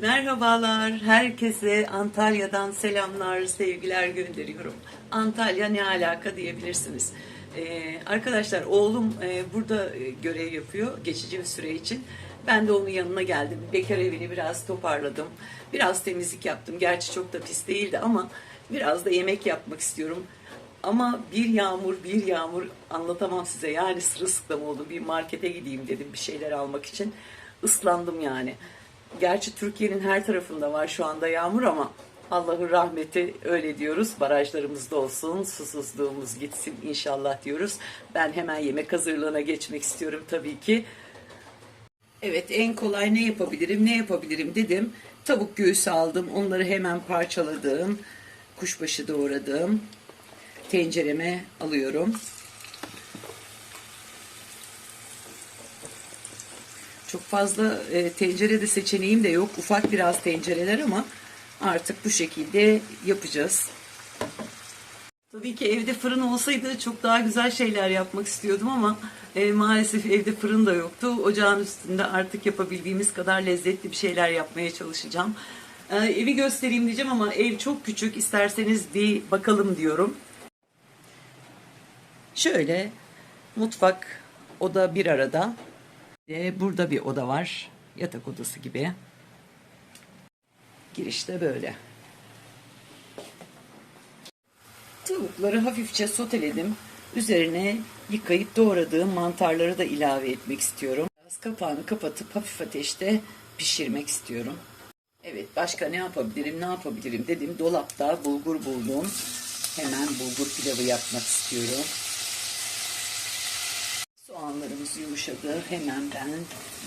Merhabalar, herkese Antalya'dan selamlar, sevgiler gönderiyorum. Antalya ne alaka diyebilirsiniz. Ee, arkadaşlar oğlum e, burada e, görev yapıyor geçici bir süre için. Ben de onun yanına geldim. Bekar evini biraz toparladım. Biraz temizlik yaptım. Gerçi çok da pis değildi ama biraz da yemek yapmak istiyorum. Ama bir yağmur bir yağmur anlatamam size. Yani sırılsıklam oldu. Bir markete gideyim dedim bir şeyler almak için. Islandım yani. Gerçi Türkiye'nin her tarafında var şu anda yağmur ama Allah'ın rahmeti öyle diyoruz. Barajlarımızda olsun, susuzluğumuz gitsin inşallah diyoruz. Ben hemen yemek hazırlığına geçmek istiyorum tabii ki. Evet en kolay ne yapabilirim ne yapabilirim dedim. Tavuk göğsü aldım. Onları hemen parçaladım. Kuşbaşı doğradım. Tencereme alıyorum. Çok fazla e, tencerede seçeneğim de yok. Ufak biraz tencereler ama artık bu şekilde yapacağız. Tabii ki evde fırın olsaydı çok daha güzel şeyler yapmak istiyordum ama e, maalesef evde fırın da yoktu. Ocağın üstünde artık yapabildiğimiz kadar lezzetli bir şeyler yapmaya çalışacağım. E, evi göstereyim diyeceğim ama ev çok küçük. İsterseniz bir bakalım diyorum. Şöyle mutfak oda bir arada. Ve burada bir oda var. Yatak odası gibi. Girişte böyle. Tavukları hafifçe soteledim. Üzerine yıkayıp doğradığım mantarları da ilave etmek istiyorum. Biraz kapağını kapatıp hafif ateşte pişirmek istiyorum. Evet başka ne yapabilirim ne yapabilirim dedim. Dolapta bulgur buldum. Hemen bulgur pilavı yapmak istiyorum. Soğanlarımız yumuşadı. Hemen ben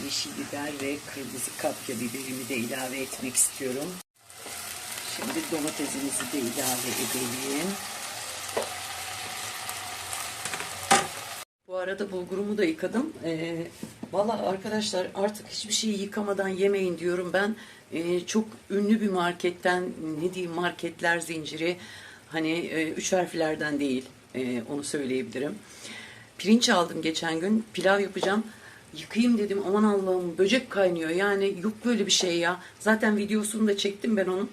yeşil biber ve kırmızı kapya biberimi de ilave etmek istiyorum. Şimdi domatesimizi de ilave edelim. Bu arada bulgurumu da yıkadım. Ee, Valla arkadaşlar artık hiçbir şeyi yıkamadan yemeyin diyorum ben. Ee, çok ünlü bir marketten ne diyeyim marketler zinciri hani e, üç harflerden değil e, onu söyleyebilirim. Pirinç aldım geçen gün pilav yapacağım. Yıkayayım dedim aman Allah'ım böcek kaynıyor yani yok böyle bir şey ya. Zaten videosunu da çektim ben onun.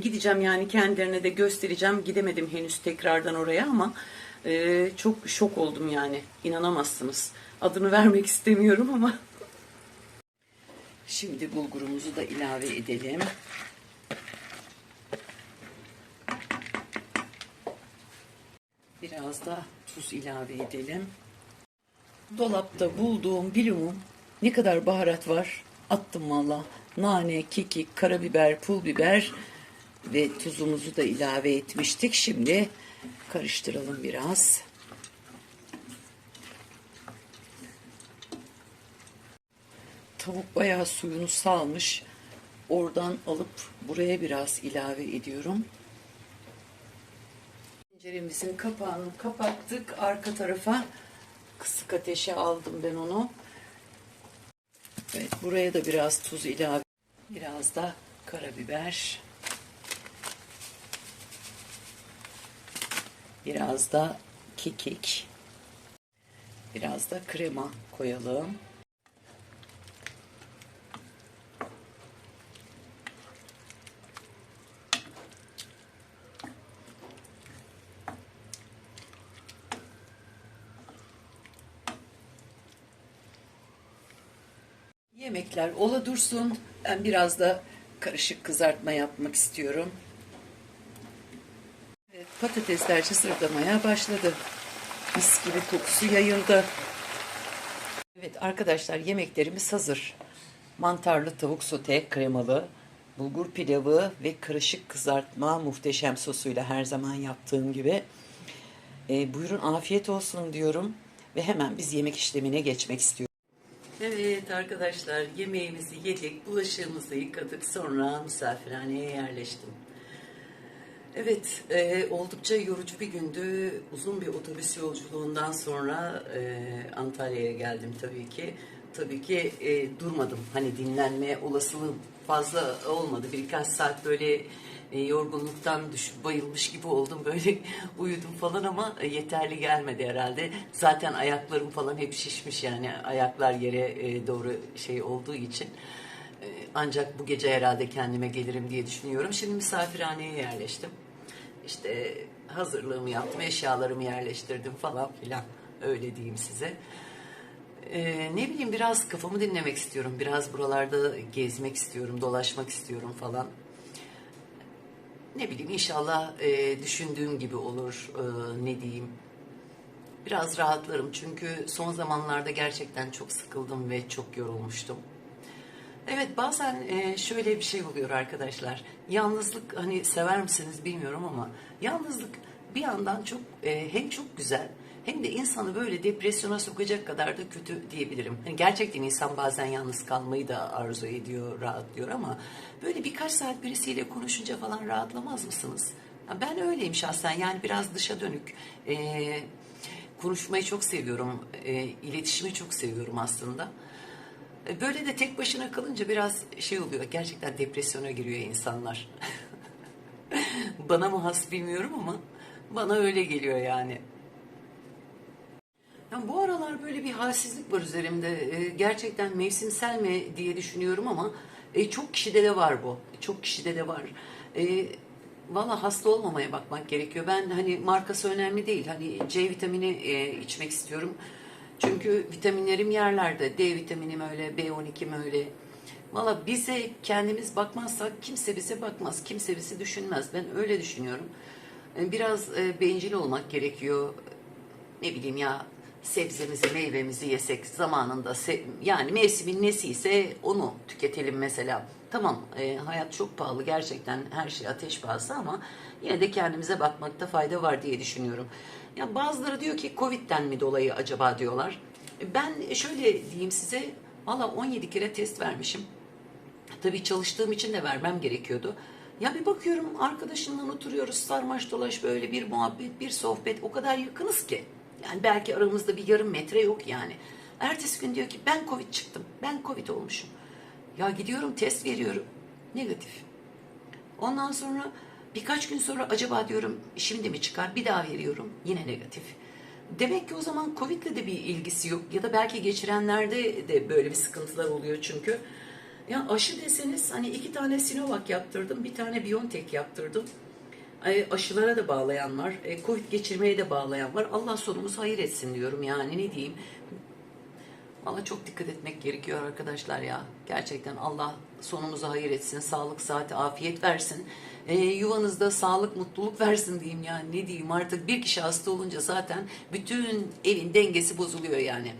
Gideceğim yani kendilerine de göstereceğim. Gidemedim henüz tekrardan oraya ama e, çok şok oldum yani. İnanamazsınız. Adını vermek istemiyorum ama. Şimdi bulgurumuzu da ilave edelim. Biraz da tuz ilave edelim. Dolapta bulduğum bilimum ne kadar baharat var attım valla. Nane, kekik, karabiber, pul biber ve tuzumuzu da ilave etmiştik. Şimdi karıştıralım biraz. Tavuk bayağı suyunu salmış. Oradan alıp buraya biraz ilave ediyorum. Tenceremizin kapağını kapattık. Arka tarafa kısık ateşe aldım ben onu. Evet, buraya da biraz tuz ilave. Biraz da karabiber. Biraz da kekik. Biraz da krema koyalım. Yemekler ola dursun. Ben biraz da karışık kızartma yapmak istiyorum. Evet, patatesler çısırdamaya başladı. Mis gibi kokusu yayıldı. Evet arkadaşlar yemeklerimiz hazır. Mantarlı tavuk sote kremalı, bulgur pilavı ve karışık kızartma muhteşem sosuyla her zaman yaptığım gibi. E, buyurun afiyet olsun diyorum ve hemen biz yemek işlemine geçmek istiyoruz. Evet arkadaşlar yemeğimizi yedik, bulaşığımızı yıkadık sonra misafirhaneye yerleştim. Evet e, oldukça yorucu bir gündü. Uzun bir otobüs yolculuğundan sonra e, Antalya'ya geldim tabii ki. Tabii ki e, durmadım. Hani dinlenme olasılığım fazla olmadı. Birkaç saat böyle e, yorgunluktan düşüp bayılmış gibi oldum. Böyle uyudum falan ama e, yeterli gelmedi herhalde. Zaten ayaklarım falan hep şişmiş yani ayaklar yere e, doğru şey olduğu için. Ee, Ancak bu gece herhalde kendime gelirim diye düşünüyorum. Şimdi misafirhaneye yerleştim. İşte hazırlığımı yaptım, eşyalarımı yerleştirdim falan filan. Öyle diyeyim size. Ee, ne bileyim biraz kafamı dinlemek istiyorum. Biraz buralarda gezmek istiyorum, dolaşmak istiyorum falan. Ne bileyim inşallah e, düşündüğüm gibi olur. Ee, ne diyeyim. Biraz rahatlarım çünkü son zamanlarda gerçekten çok sıkıldım ve çok yorulmuştum. Evet bazen e, şöyle bir şey oluyor arkadaşlar. Yalnızlık hani sever misiniz bilmiyorum ama yalnızlık bir yandan çok e, hem çok güzel hem de insanı böyle depresyona sokacak kadar da kötü diyebilirim. Hani gerçekten insan bazen yalnız kalmayı da arzu ediyor, rahatlıyor ama böyle birkaç saat birisiyle konuşunca falan rahatlamaz mısınız? Ben öyleyim şahsen yani biraz dışa dönük. E, konuşmayı çok seviyorum, e, iletişimi çok seviyorum aslında. E, Böyle de tek başına kalınca biraz şey oluyor. Gerçekten depresyona giriyor insanlar. bana mı has bilmiyorum ama bana öyle geliyor yani. Ya bu aralar böyle bir halsizlik var üzerimde. E, gerçekten mevsimsel mi diye düşünüyorum ama e, çok kişide de var bu. Çok kişide de var. E, Valla hasta olmamaya bakmak gerekiyor. Ben hani markası önemli değil. Hani C vitamini e, içmek istiyorum. Çünkü vitaminlerim yerlerde. D vitaminim öyle, B12'm öyle. Valla bize kendimiz bakmazsak kimse bize bakmaz. Kimse bizi düşünmez. Ben öyle düşünüyorum. E, Biraz bencil olmak gerekiyor. Ne bileyim ya sebzemizi, meyvemizi yesek zamanında yani mevsimin nesi ise onu tüketelim mesela. Tamam e, hayat çok pahalı gerçekten her şey ateş pahası ama yine de kendimize bakmakta fayda var diye düşünüyorum. Ya bazıları diyor ki Covid'den mi dolayı acaba diyorlar. E, Ben şöyle diyeyim size valla 17 kere test vermişim. Tabii çalıştığım için de vermem gerekiyordu. Ya bir bakıyorum arkadaşımla oturuyoruz sarmaş dolaş böyle bir muhabbet, bir sohbet o kadar yakınız ki. Yani belki aramızda bir yarım metre yok yani. Ertesi gün diyor ki ben Covid çıktım, ben Covid olmuşum. Ya gidiyorum test veriyorum, negatif. Ondan sonra birkaç gün sonra acaba diyorum şimdi mi çıkar bir daha veriyorum yine negatif. Demek ki o zaman Covid'le de bir ilgisi yok ya da belki geçirenlerde de böyle bir sıkıntılar oluyor çünkü. Ya aşı deseniz hani iki tane Sinovac yaptırdım, bir tane BioNTech yaptırdım. E, aşılara da bağlayan var, e, Covid geçirmeye de bağlayan var. Allah sonumuz hayır etsin diyorum yani ne diyeyim. Valla çok dikkat etmek gerekiyor arkadaşlar ya. Gerçekten Allah sonumuzu hayır etsin. Sağlık, saati, afiyet versin. Ee, yuvanızda sağlık, mutluluk versin diyeyim yani. Ne diyeyim artık bir kişi hasta olunca zaten bütün evin dengesi bozuluyor yani.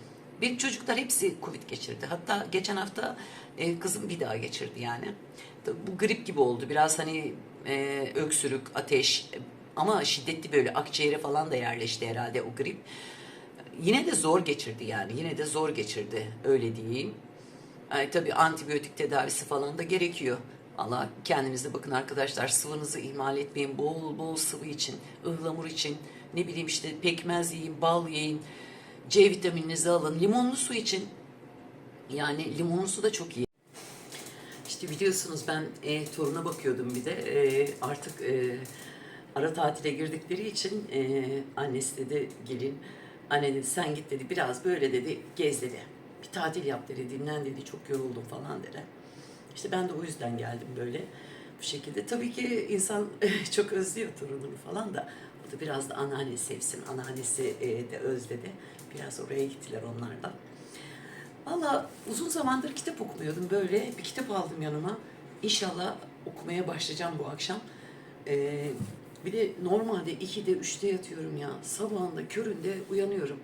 Benim çocuklar hepsi Covid geçirdi. Hatta geçen hafta e, kızım bir daha geçirdi yani. Bu grip gibi oldu. Biraz hani e, öksürük, ateş e, ama şiddetli böyle akciğere falan da yerleşti herhalde o grip. Yine de zor geçirdi yani. Yine de zor geçirdi. Öyle diyeyim. Ay, tabii antibiyotik tedavisi falan da gerekiyor. Allah kendinize bakın arkadaşlar. Sıvınızı ihmal etmeyin. Bol bol sıvı için, ıhlamur için, ne bileyim işte pekmez yiyin, bal yiyin. C vitamininizi alın. Limonlu su için. Yani limonlu su da çok iyi. İşte biliyorsunuz ben e, toruna bakıyordum bir de. E, artık e, ara tatile girdikleri için e, annesi dedi gelin. Anne dedi sen git dedi biraz böyle dedi gez dedi. Bir tatil yap dedi dinlen dedi çok yoruldum falan dedi. İşte ben de o yüzden geldim böyle bu şekilde. Tabii ki insan çok özlüyor torununu falan da. O da biraz da anneanne sevsin. Anneannesi e, de özledi. Biraz oraya gittiler onlardan. Valla uzun zamandır kitap okumuyordum böyle. Bir kitap aldım yanıma. İnşallah okumaya başlayacağım bu akşam. Ee, bir de normalde 2'de 3'te yatıyorum ya. Sabahında köründe uyanıyorum.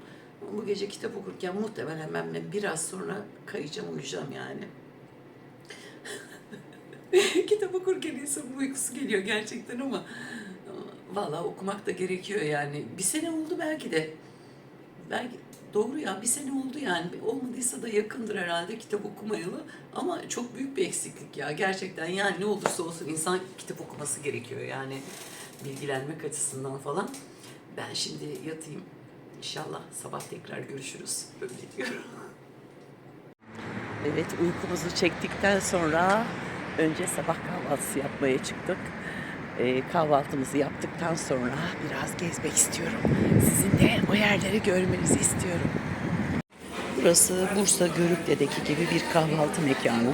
Bu gece kitap okurken muhtemelen ben de biraz sonra kayacağım uyuyacağım yani. kitap okurken insanın uykusu geliyor gerçekten ama valla okumak da gerekiyor yani. Bir sene oldu belki de. Belki doğru ya bir sene oldu yani. Olmadıysa da yakındır herhalde kitap okumayalı. Ama çok büyük bir eksiklik ya gerçekten. Yani ne olursa olsun insan kitap okuması gerekiyor yani. Bilgilenmek açısından falan. Ben şimdi yatayım. İnşallah sabah tekrar görüşürüz. Öyle diyorum. Evet uykumuzu çektikten sonra önce sabah kahvaltısı yapmaya çıktık. Ee, kahvaltımızı yaptıktan sonra biraz gezmek istiyorum. Sizin de o yerleri görmenizi istiyorum. Burası Bursa Görükle'deki gibi bir kahvaltı mekanı.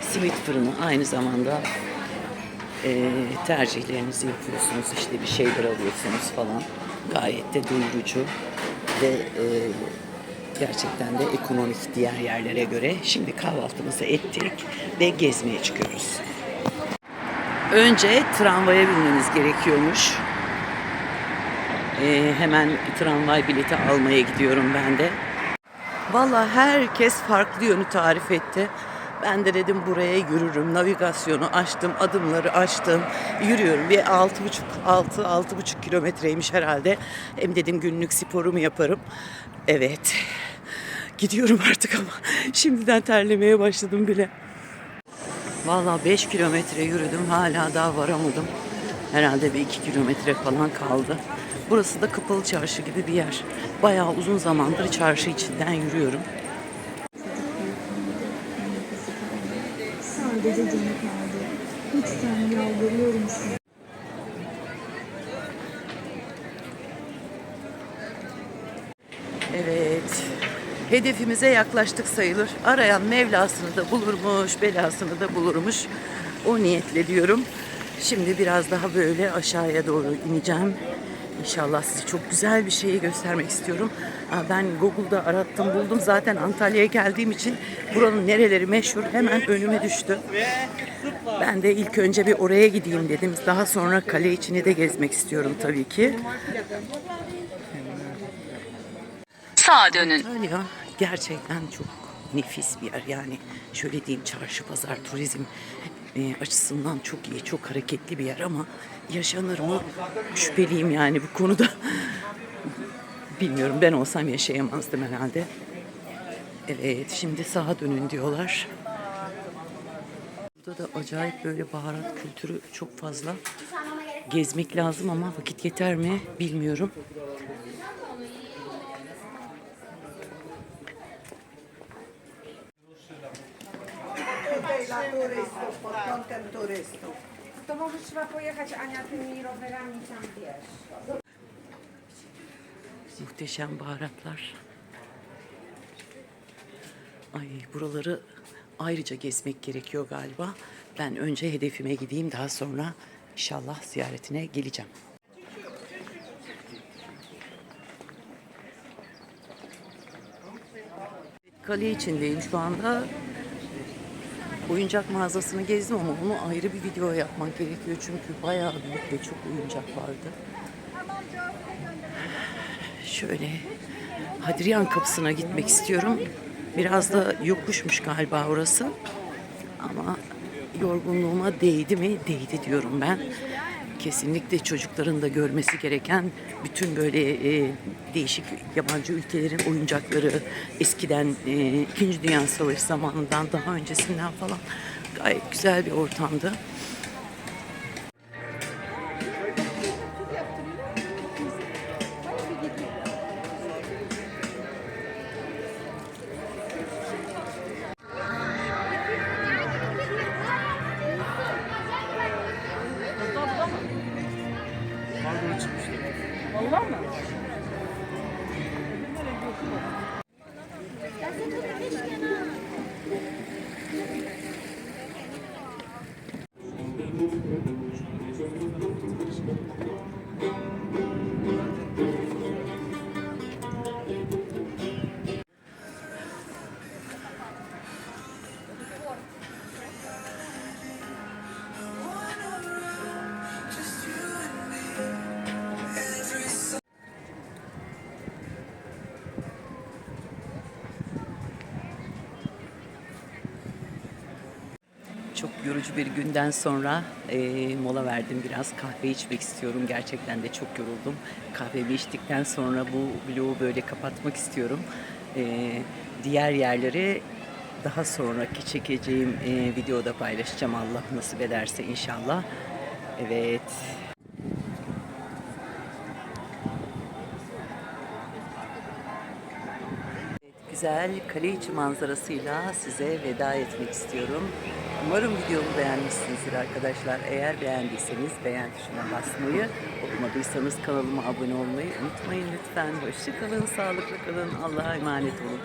simit fırını aynı zamanda e, tercihlerinizi yapıyorsunuz. İşte bir şeyler alıyorsunuz falan. Gayet de doyurucu ve e, gerçekten de ekonomik diğer yerlere göre. Şimdi kahvaltımızı ettik ve gezmeye çıkıyoruz. Önce tramvaya binmeniz gerekiyormuş. E, hemen tramvay bileti almaya gidiyorum ben de. Vallahi herkes farklı yönü tarif etti. Ben de dedim buraya yürürüm. Navigasyonu açtım, adımları açtım. Yürüyorum. Bir altı buçuk, altı, altı buçuk kilometreymiş herhalde. Hem dedim günlük sporumu yaparım. Evet. Gidiyorum artık ama şimdiden terlemeye başladım bile. Vallahi 5 kilometre yürüdüm. Hala daha varamadım. Herhalde bir 2 kilometre falan kaldı. Burası da kapalı çarşı gibi bir yer. Bayağı uzun zamandır çarşı içinden yürüyorum. Sadece canı kaldı. Lütfen yalvarıyorum size. Evet. Hedefimize yaklaştık sayılır. Arayan Mevlasını da bulurmuş, belasını da bulurmuş. O niyetle diyorum. Şimdi biraz daha böyle aşağıya doğru ineceğim. İnşallah size çok güzel bir şeyi göstermek istiyorum. Ben Google'da arattım buldum. Zaten Antalya'ya geldiğim için buranın nereleri meşhur hemen önüme düştü. Ben de ilk önce bir oraya gideyim dedim. Daha sonra kale içini de gezmek istiyorum tabii ki. Sağa dönün. Antalya gerçekten çok nefis bir yer. Yani şöyle diyeyim çarşı pazar turizm e, açısından çok iyi, çok hareketli bir yer ama yaşanır mı şüpheliyim yani bu konuda. Bilmiyorum ben olsam yaşayamazdım herhalde. Evet şimdi sağa dönün diyorlar. Burada da acayip böyle baharat kültürü çok fazla. Gezmek lazım ama vakit yeter mi bilmiyorum. Początek turystów. To może trzeba pojechać Ania tymi rowerami tam wiesz. Muhteşem baharatlar. Ay buraları ayrıca gezmek gerekiyor galiba. Ben önce hedefime gideyim daha sonra inşallah ziyaretine geleceğim. Kale içindeyim şu anda. Oyuncak mağazasını gezdim ama onu ayrı bir video yapmak gerekiyor çünkü bayağı büyük ve çok oyuncak vardı. Şöyle Hadrian kapısına gitmek istiyorum. Biraz da yokuşmuş galiba orası. Ama yorgunluğuma değdi mi? Değdi diyorum ben. Kesinlikle çocukların da görmesi gereken bütün böyle e, değişik yabancı ülkelerin oyuncakları eskiden e, İkinci Dünya Savaşı zamanından daha öncesinden falan gayet güzel bir ortamdı. Çok yorucu bir günden sonra eee, mola verdim biraz. Kahve içmek istiyorum. Gerçekten de çok yoruldum. Kahvemi içtikten sonra bu vlogu böyle kapatmak istiyorum. Eee, diğer yerleri daha sonraki çekeceğim eee, videoda paylaşacağım. Allah nasip ederse inşallah. Evet. güzel kale içi manzarasıyla size veda etmek istiyorum. Umarım videomu beğenmişsinizdir arkadaşlar. Eğer beğendiyseniz beğen tuşuna basmayı, olmadıysanız kanalıma abone olmayı unutmayın lütfen. Hoşçakalın, sağlıklı kalın, Allah'a emanet olun.